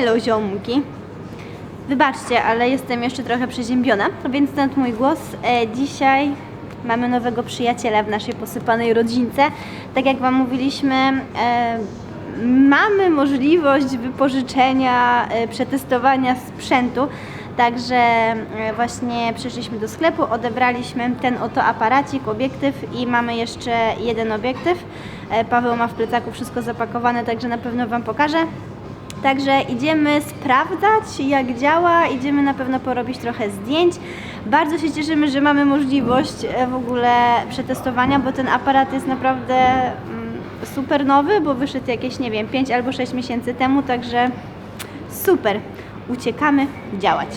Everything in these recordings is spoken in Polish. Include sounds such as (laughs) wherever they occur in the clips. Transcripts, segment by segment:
Elo ziomki. Wybaczcie, ale jestem jeszcze trochę przeziębiona, więc stąd mój głos. E, dzisiaj mamy nowego przyjaciela w naszej posypanej rodzince. Tak jak Wam mówiliśmy, e, mamy możliwość wypożyczenia, e, przetestowania sprzętu. Także e, właśnie przyszliśmy do sklepu, odebraliśmy ten oto aparacik, obiektyw i mamy jeszcze jeden obiektyw. E, Paweł ma w plecaku wszystko zapakowane, także na pewno Wam pokażę. Także idziemy sprawdzać, jak działa, idziemy na pewno porobić trochę zdjęć. Bardzo się cieszymy, że mamy możliwość e, w ogóle przetestowania, bo ten aparat jest naprawdę mm, super nowy, bo wyszedł jakieś, nie wiem, 5 albo 6 miesięcy temu, także super. Uciekamy działać.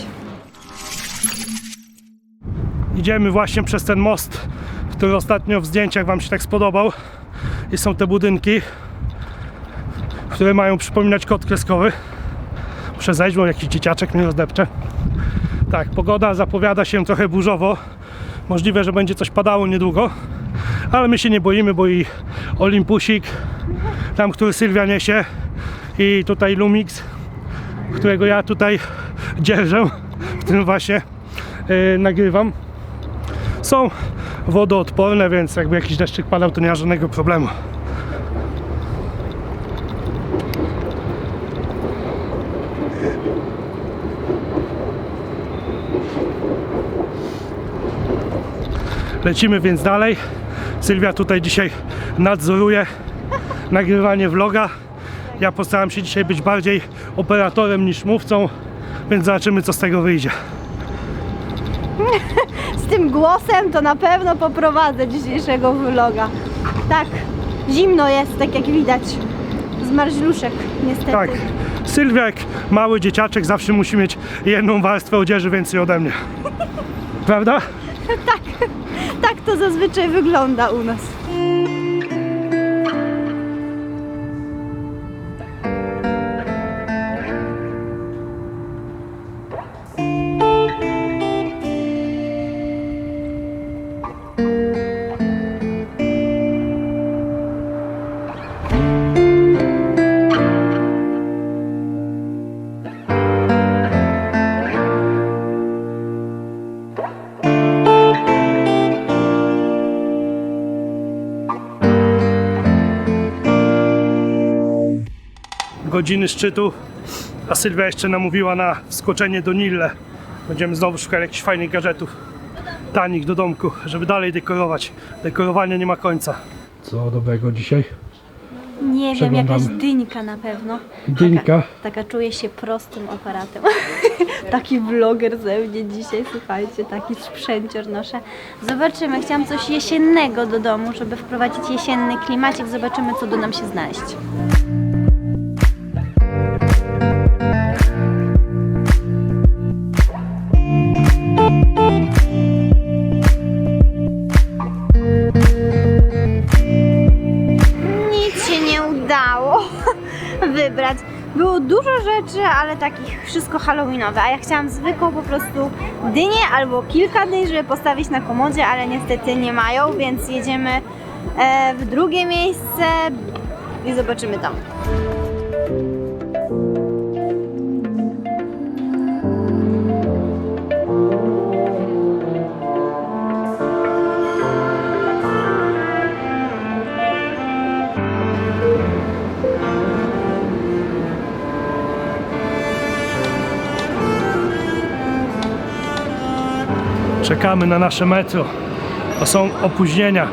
Idziemy właśnie przez ten most, który ostatnio w zdjęciach Wam się tak spodobał. I są te budynki, które mają przypominać kod kreskowy. Muszę zejść, bo jakiś dzieciaczek mnie rozdepcze. Tak, pogoda zapowiada się trochę burzowo. Możliwe, że będzie coś padało niedługo. Ale my się nie boimy, bo i Olympusik, tam, który Sylwia niesie, i tutaj Lumix, którego ja tutaj dzierżę, w tym właśnie yy, nagrywam są wodoodporne, więc jakby jakiś deszczyk padał, to nie ma żadnego problemu. Lecimy więc dalej. Sylwia tutaj dzisiaj nadzoruje nagrywanie vloga. Ja postaram się dzisiaj być bardziej operatorem niż mówcą, więc zobaczymy co z tego wyjdzie. (laughs) Z tym głosem to na pewno poprowadzę dzisiejszego vloga. Tak, zimno jest, tak jak widać. Zmarzluszek, niestety. Tak. Sylwia jak mały dzieciaczek zawsze musi mieć jedną warstwę odzieży więcej ode mnie. Prawda? Tak to zazwyczaj wygląda u nas. Godziny szczytu, a Sylwia jeszcze namówiła na wskoczenie do Nille. Będziemy znowu szukać jakichś fajnych gadżetów, tanich do domku, żeby dalej dekorować. Dekorowanie nie ma końca. Co dobrego dzisiaj? Nie wiem, Przeglądamy. jakaś dyńka na pewno. Dyńka. Taka, taka czuję się prostym aparatem. (laughs) taki vloger ze mnie dzisiaj, słuchajcie, taki sprzęcior noszę. Zobaczymy, chciałam coś jesiennego do domu, żeby wprowadzić jesienny klimacik. Zobaczymy, co do nam się znaleźć. Rzeczy, ale takich wszystko halloweenowe, a ja chciałam zwykłą po prostu dynię albo kilka dyń, żeby postawić na komodzie, ale niestety nie mają, więc jedziemy e, w drugie miejsce i zobaczymy tam. Czekamy na nasze metro. Są opóźnienia.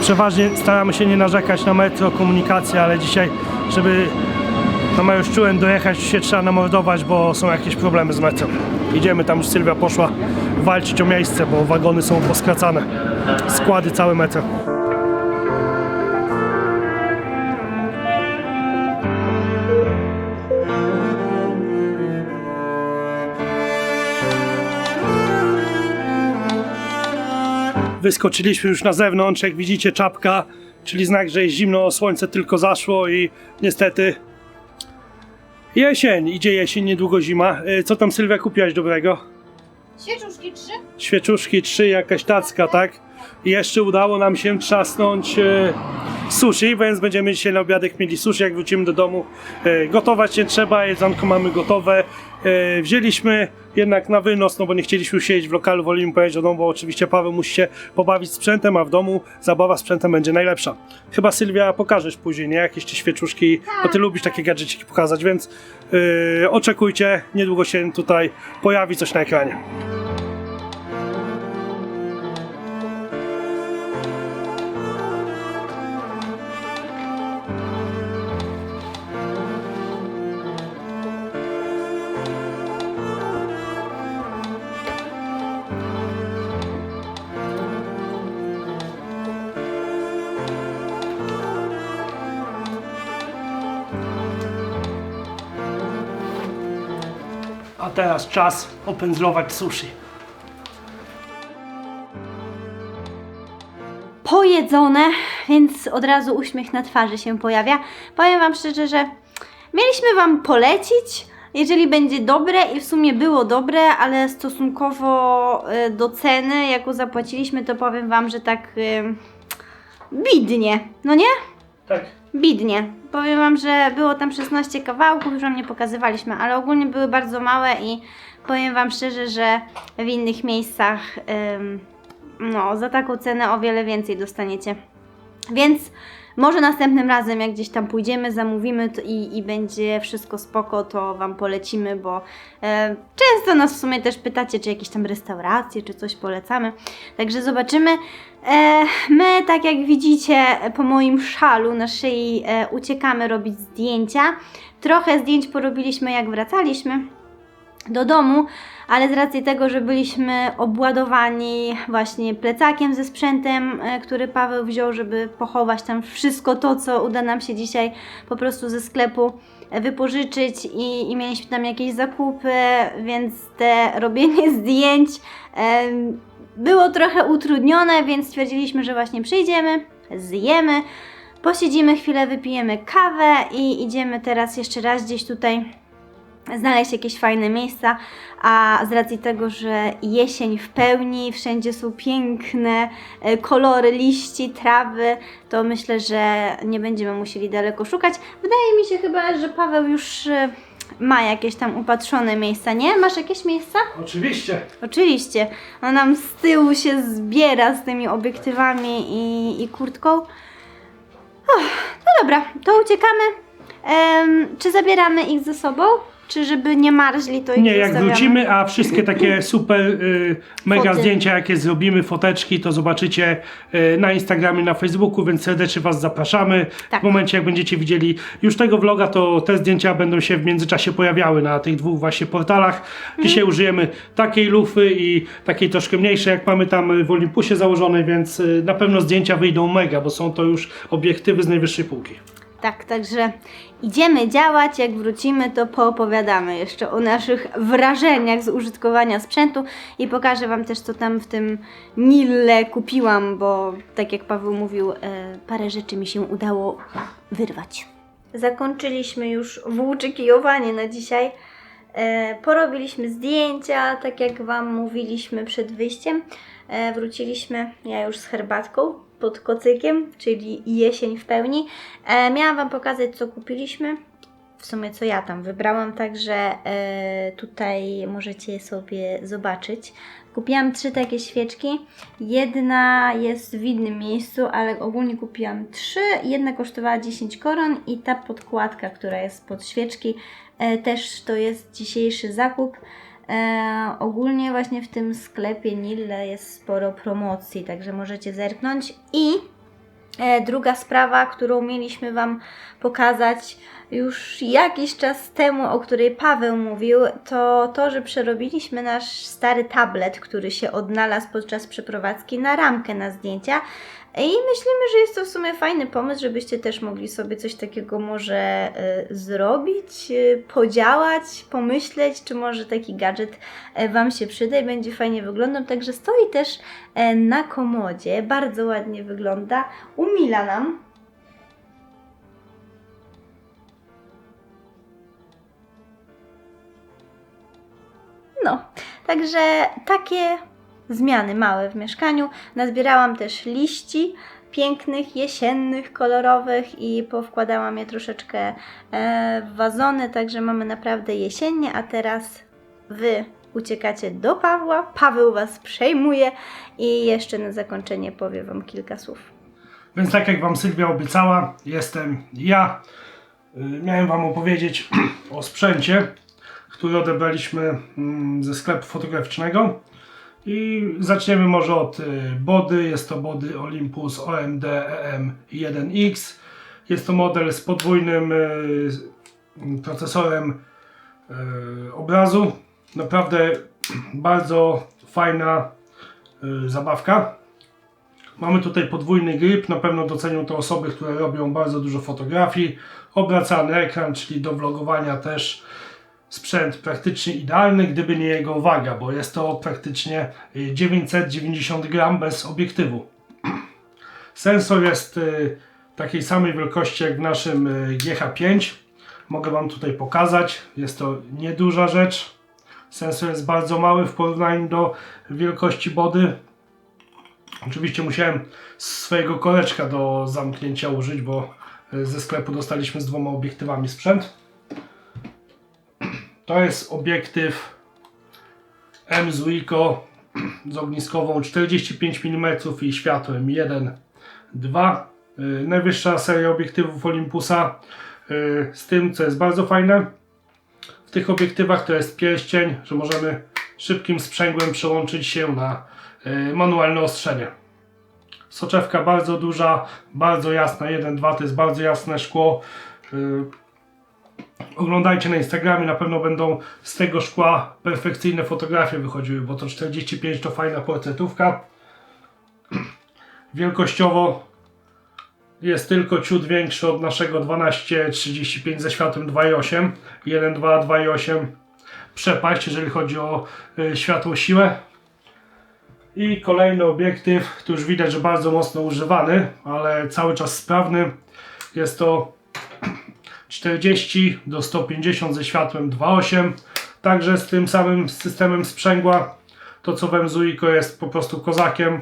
Przeważnie staramy się nie narzekać na metro, komunikację, ale dzisiaj, żeby na Majuszczułem dojechać, się trzeba namordować, bo są jakieś problemy z metrem. Idziemy, tam już Sylwia poszła walczyć o miejsce, bo wagony są poskracane. Składy całe metro. Wyskoczyliśmy już na zewnątrz, jak widzicie czapka, czyli znak, że jest zimno, słońce tylko zaszło i niestety jesień, idzie jesień, niedługo zima. Y, Co tam Sylwia kupiłaś dobrego? Świeczuszki trzy? Świeczuszki, trzy, jakaś tacka, tak? Jeszcze udało nam się trzasnąć e, sushi, więc będziemy dzisiaj na obiadek mieli sushi, jak wrócimy do domu. E, gotować nie trzeba, jedzonko mamy gotowe. E, wzięliśmy jednak na wynos, no bo nie chcieliśmy siedzieć w lokalu, wolimy pojechać do domu, bo oczywiście Paweł musi się pobawić sprzętem, a w domu zabawa sprzętem będzie najlepsza. Chyba Sylwia pokażesz później, nie? Jakieś te świeczuszki, bo ty lubisz takie gadżeciki pokazać, więc e, oczekujcie, niedługo się tutaj pojawi coś na ekranie. A teraz czas opędzlować sushi. pojedzone, więc od razu uśmiech na twarzy się pojawia. Powiem Wam szczerze, że mieliśmy Wam polecić, jeżeli będzie dobre i w sumie było dobre, ale stosunkowo y, do ceny, jaką zapłaciliśmy, to powiem Wam, że tak y, bidnie, no nie? Tak. Bidnie. Powiem Wam, że było tam 16 kawałków, już Wam nie pokazywaliśmy, ale ogólnie były bardzo małe i powiem Wam szczerze, że w innych miejscach ym, no, za taką cenę o wiele więcej dostaniecie. Więc może następnym razem, jak gdzieś tam pójdziemy, zamówimy i, i będzie wszystko spoko, to Wam polecimy, bo e, często nas w sumie też pytacie, czy jakieś tam restauracje, czy coś polecamy. Także zobaczymy. E, my, tak jak widzicie, po moim szalu na szyi e, uciekamy robić zdjęcia. Trochę zdjęć porobiliśmy, jak wracaliśmy do domu, ale z racji tego, że byliśmy obładowani właśnie plecakiem ze sprzętem, e, który Paweł wziął, żeby pochować tam wszystko to, co uda nam się dzisiaj po prostu ze sklepu e, wypożyczyć i, i mieliśmy tam jakieś zakupy, więc te (laughs) robienie zdjęć było trochę utrudnione, więc stwierdziliśmy, że właśnie przyjdziemy, zjemy, posiedzimy chwilę, wypijemy kawę i idziemy teraz jeszcze raz gdzieś tutaj znaleźć jakieś fajne miejsca, a z racji tego, że jesień w pełni, wszędzie są piękne e, kolory liści, trawy, to myślę, że nie będziemy musieli daleko szukać. Wydaje mi się chyba, że Paweł już e, ma jakieś tam upatrzone miejsca, nie? Masz jakieś miejsca? Oczywiście. Oczywiście. On nam z tyłu się zbiera z tymi obiektywami i, i kurtką. Uff, no dobra, to uciekamy. Em, czy zabieramy ich ze sobą? Czy żeby nie marzli, to ich Nie, jak zostawiamy? wrócimy, a wszystkie takie (laughs) super y, mega Foty. zdjęcia, jakie zrobimy, foteczki, to zobaczycie y, na Instagramie, na Facebooku, więc serdecznie Was zapraszamy. Tak. W momencie, jak będziecie widzieli już tego vloga, to te zdjęcia będą się w międzyczasie pojawiały na tych dwóch właśnie portalach. Dzisiaj Mhm. użyjemy takiej lufy i takiej troszkę mniejszej, jak mamy tam w Olympusie założonej, więc y, na pewno zdjęcia wyjdą mega, bo są to już obiektywy z najwyższej półki. Tak, także idziemy działać. Jak wrócimy, to poopowiadamy jeszcze o naszych wrażeniach z użytkowania sprzętu i pokażę Wam też, co tam w tym Nille kupiłam, bo tak jak Paweł mówił, e, parę rzeczy mi się udało wyrwać. Zakończyliśmy już włóczykiowanie na dzisiaj. E, porobiliśmy zdjęcia, tak jak Wam mówiliśmy przed wyjściem. E, wróciliśmy, ja już z herbatką pod kocykiem, czyli jesień w pełni. E, miałam Wam pokazać, co kupiliśmy. W sumie, co ja tam wybrałam, także e, tutaj możecie sobie zobaczyć. Kupiłam trzy takie świeczki. Jedna jest w innym miejscu, ale ogólnie kupiłam trzy. Jedna kosztowała 10 koron i ta podkładka, która jest pod świeczki, e, też to jest dzisiejszy zakup. E, ogólnie właśnie w tym sklepie Nille jest sporo promocji, także możecie zerknąć. I e, druga sprawa, którą mieliśmy Wam pokazać już jakiś czas temu, o której Paweł mówił, to to, że przerobiliśmy nasz stary tablet, który się odnalazł podczas przeprowadzki na ramkę na zdjęcia. I myślimy, że jest to w sumie fajny pomysł, żebyście też mogli sobie coś takiego może y, zrobić, y, podziałać, pomyśleć, czy może taki gadżet e, Wam się przyda i będzie fajnie wyglądał. Także stoi też e, na komodzie, bardzo ładnie wygląda, umila nam. No, także takie zmiany małe w mieszkaniu. Nazbierałam też liści pięknych, jesiennych, kolorowych i powkładałam je troszeczkę e, w wazony, także mamy naprawdę jesiennie, a teraz Wy uciekacie do Pawła, Paweł Was przejmuje i jeszcze na zakończenie powie Wam kilka słów. Więc tak jak Wam Sylwia obiecała, jestem ja. Y, Miałem Wam opowiedzieć (clears throat) o sprzęcie, który odebraliśmy mm, ze sklepu fotograficznego. I zaczniemy może od y, body. Jest to body Olympus OMD EM1X. Jest to model z podwójnym y, procesorem y, obrazu. Naprawdę bardzo fajna zabawka. Mamy tutaj podwójny grip, na pewno docenią to osoby, które robią bardzo dużo fotografii. Obracany ekran, czyli do vlogowania też sprzęt praktycznie idealny, gdyby nie jego waga, bo jest to praktycznie y, 990 gram bez obiektywu. (clears throat) Sensor jest y, takiej samej wielkości jak w naszym y, GH5. Mogę Wam tutaj pokazać. Jest to nieduża rzecz. Sensor jest bardzo mały w porównaniu do wielkości body. Oczywiście musiałem swojego koleczka do zamknięcia użyć, bo ze sklepu dostaliśmy z dwoma obiektywami sprzęt. To jest obiektyw M Zuiko z ogniskową 45 mm i światłem 1, 2. E, Najwyższa seria obiektywów Olympusa e, z tym, co jest bardzo fajne. W tych obiektywach to jest pierścień, że możemy szybkim sprzęgłem przełączyć się na e, manualne ostrzenie. Soczewka bardzo duża, bardzo jasna, 1-2 to jest bardzo jasne szkło. Oglądajcie na Instagramie, na pewno będą z tego szkła perfekcyjne fotografie wychodziły, bo to 45 to fajna portretówka. (clears throat) Wielkościowo jest tylko ciut większy od naszego 1235 ze światłem 2.8. 1.2, 2.8 przepaść, jeżeli chodzi o y, światło siłę. I kolejny obiektyw, tu już widać, że bardzo mocno używany, ale cały czas sprawny. Jest to 40 do 150 ze światłem 2.8. Także z tym samym systemem sprzęgła. To co w Emzuiko jest po prostu kozakiem.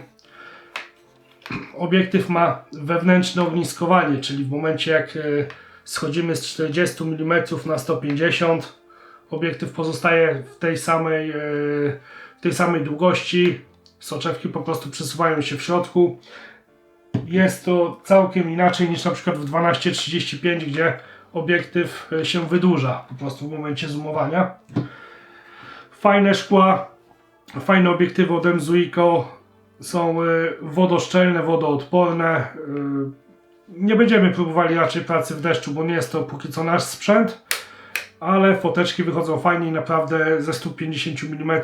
Obiektyw ma wewnętrzne ogniskowanie, czyli w momencie jak e, schodzimy z 40 mm na 150 obiektyw pozostaje w tej samej, e, w tej samej długości. Soczewki po prostu przesuwają się w środku. Jest to całkiem inaczej niż na przykład w 12-35, gdzie obiektyw e, się wydłuża po prostu w momencie zoomowania. Fajne szkła, fajne obiektywy od Emzuiko są e, wodoszczelne, wodoodporne. E, Nie będziemy próbowali raczej pracy w deszczu, bo nie jest to póki co nasz sprzęt, ale foteczki wychodzą fajnie i naprawdę ze 150 mm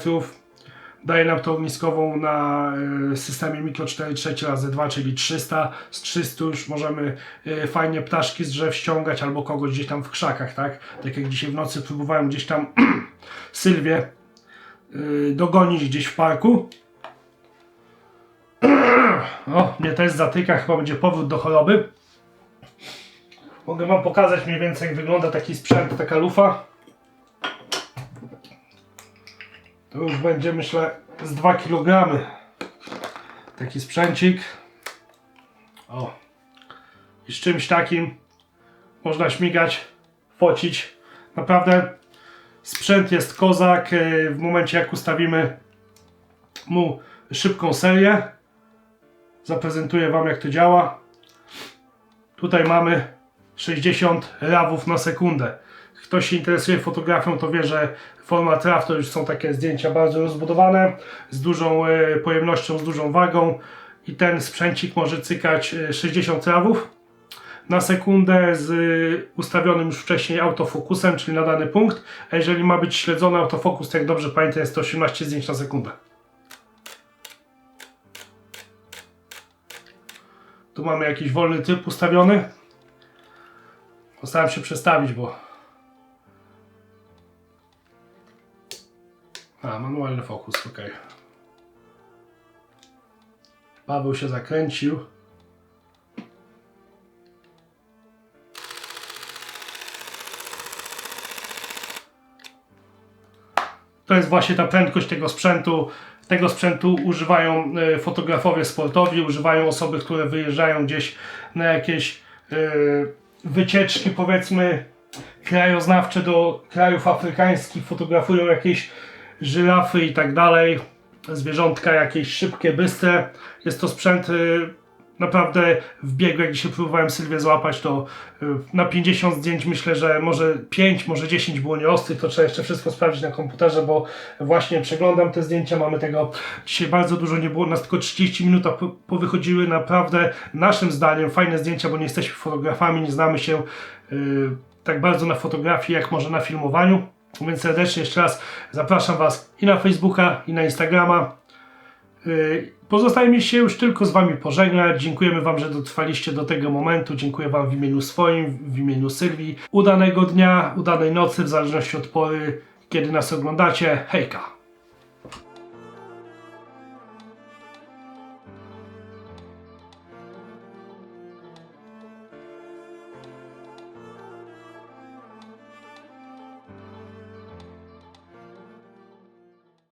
daje nam to ogniskową na e, systemie Mikro 4 3 razy 2 czyli 300. Z 300 już możemy e, fajnie ptaszki z drzew ściągać albo kogoś gdzieś tam w krzakach, tak? Tak jak dzisiaj w nocy próbowałem gdzieś tam (clears throat) Sylwię e, dogonić gdzieś w parku. (clears throat) O, mnie też zatyka, chyba będzie powrót do choroby. Mogę Wam pokazać mniej więcej jak wygląda taki sprzęt, taka lufa. To już będzie myślę z 2 kg. Taki sprzęcik. O. I z czymś takim można śmigać, focić. Naprawdę sprzęt jest kozak. E, W momencie jak ustawimy mu szybką serię, zaprezentuję Wam jak to działa. Tutaj mamy 60 rawów na sekundę. Ktoś się interesuje fotografią, to wie, że format RAW to już są takie zdjęcia bardzo rozbudowane, z dużą e, pojemnością, z dużą wagą i ten sprzęcik może cykać e, 60 rawów na sekundę z e, ustawionym już wcześniej autofokusem, czyli na dany punkt. A jeżeli ma być śledzony autofokus, to jak dobrze pamiętam, jest to 18 zdjęć na sekundę. Tu mamy jakiś wolny tryb ustawiony. Postaram się przestawić, bo A, manualny fokus, ok. Paweł się zakręcił. To jest właśnie ta prędkość tego sprzętu. Tego sprzętu używają e, fotografowie sportowi, używają osoby, które wyjeżdżają gdzieś na jakieś e, wycieczki, powiedzmy, krajoznawcze do krajów afrykańskich, fotografują jakieś żyrafy i tak dalej, zwierzątka jakieś szybkie, bystre. Jest to sprzęt y, naprawdę w biegu, jak dzisiaj próbowałem Sylwię złapać, to y, na 50 zdjęć myślę, że może 5, może 10 było nieostrych, to trzeba jeszcze wszystko sprawdzić na komputerze, bo właśnie przeglądam te zdjęcia, mamy tego dzisiaj bardzo dużo, nie było nas tylko 30 minut, a po- powychodziły naprawdę naszym zdaniem fajne zdjęcia, bo nie jesteśmy fotografami, nie znamy się y, tak bardzo na fotografii, jak może na filmowaniu. Więc serdecznie jeszcze raz zapraszam Was i na Facebooka, i na Instagrama. Yy, Pozostaje mi się już tylko z Wami pożegnać. Dziękujemy Wam, że dotrwaliście do tego momentu. Dziękuję Wam w imieniu swoim, w imieniu Sylwii. Udanego dnia, udanej nocy, w zależności od pory, kiedy nas oglądacie. Hejka!